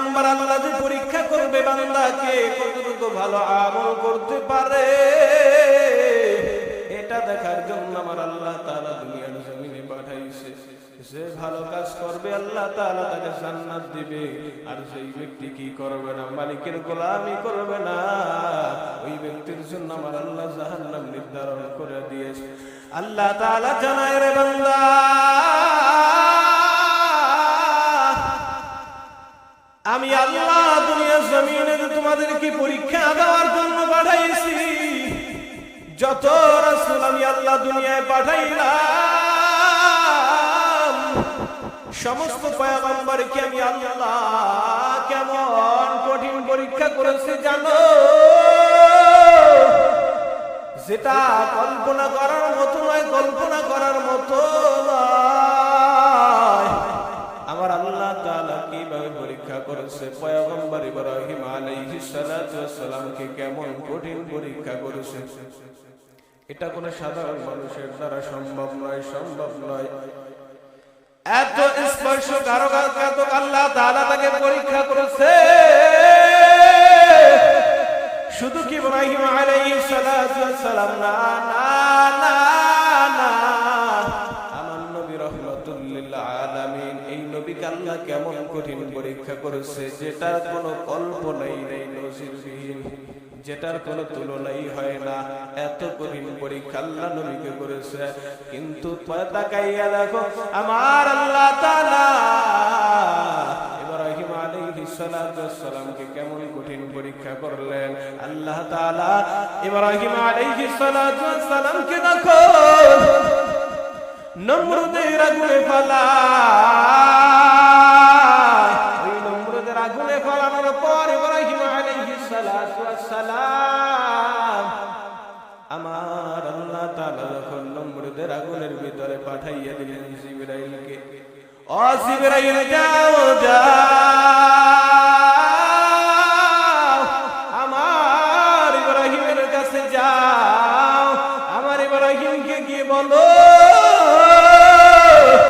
Number আল্লাহ যে পরীক্ষা করবে বান্দাকে কতটুকু ভালো আমল করতে পারে? এটা দেখার জন্য আমার আল্লাহ তাআলা দুনিয়ার জমিনে পাঠাইছে। যে ভালো কাজ করবে, আল্লাহ তাআলা তাকে জান্নাত দিবে। আর সেই ব্যক্তি কি করবে না, মালিকের গোলামি করবে না, ওই ব্যক্তির জন্য আমার আল্লাহ জাহান্নাম নির্ধারণ করে দিয়েছে। আল্লাহ তাআলা জানায় রে বান্দা আমি আল্লাহ দুনিয়ার জমিনে তোমাদেরকে পরীক্ষা দেওয়ার জন্য পাঠাইছি। যত রাসূল আমি আল্লাহ দুনিয়ায় পাঠাইলাম, সমস্ত পয়গম্বরকে আমি আল্লাহ কেমন কঠিন পরীক্ষা করেছে জানো? যেটা কল্পনা করার মতো নয়, কল্পনা করার মতো। পরীক্ষা করেছে। পয়গম্বর ইব্রাহিম আলাইহিস সালাতু ওয়াস সালামকে কেমন কঠিন পরীক্ষা করেছে? এটা কোন সাধারণ মানুষের দ্বারা সম্ভব নয় সম্ভব নয়। এত স্পর্শ কারও কারও আল্লাহ তাআলা তাকে পরীক্ষা করেছে। শুধু কি ইব্রাহিম আলাইহিস সালাতু ওয়াস সালাম না না না না আলামিন, এই নবীকে আল্লাহ কেমন কঠিন পরীক্ষা করেছে, যেটার কোনো কল্পনাই নেই নজিরবিহীন, যেটার কোনো তুলনাই হয় না। এত কঠিন পরীক্ষা আল্লাহ নবীকে করেছে। কিন্তু তাকাইয়া দেখো, আমার আল্লাহ তাআলা ইব্রাহিম আলাইহিস সালামকে কেমন কঠিন পরীক্ষা করলেন। আল্লাহ তাআলা ইব্রাহিম আলাইহিস সালামকে দেখো নমরুদের আগুনে ফেলা। ওই নমরুদের আগুনে ফেলানোর পর ইব্রাহিম আলাইহিস সালাতু সালাম আমার আল্লাহ তাআলা যখন নমরুদের আগুনের ভিতরে পাঠাইয়া দিলেন জিবরাইলকে, ও জিবরাইল, যাও যাও। আমার ইব্রাহিমের কাছে যাও। আমার ইব্রাহিমকে গিয়ে বলো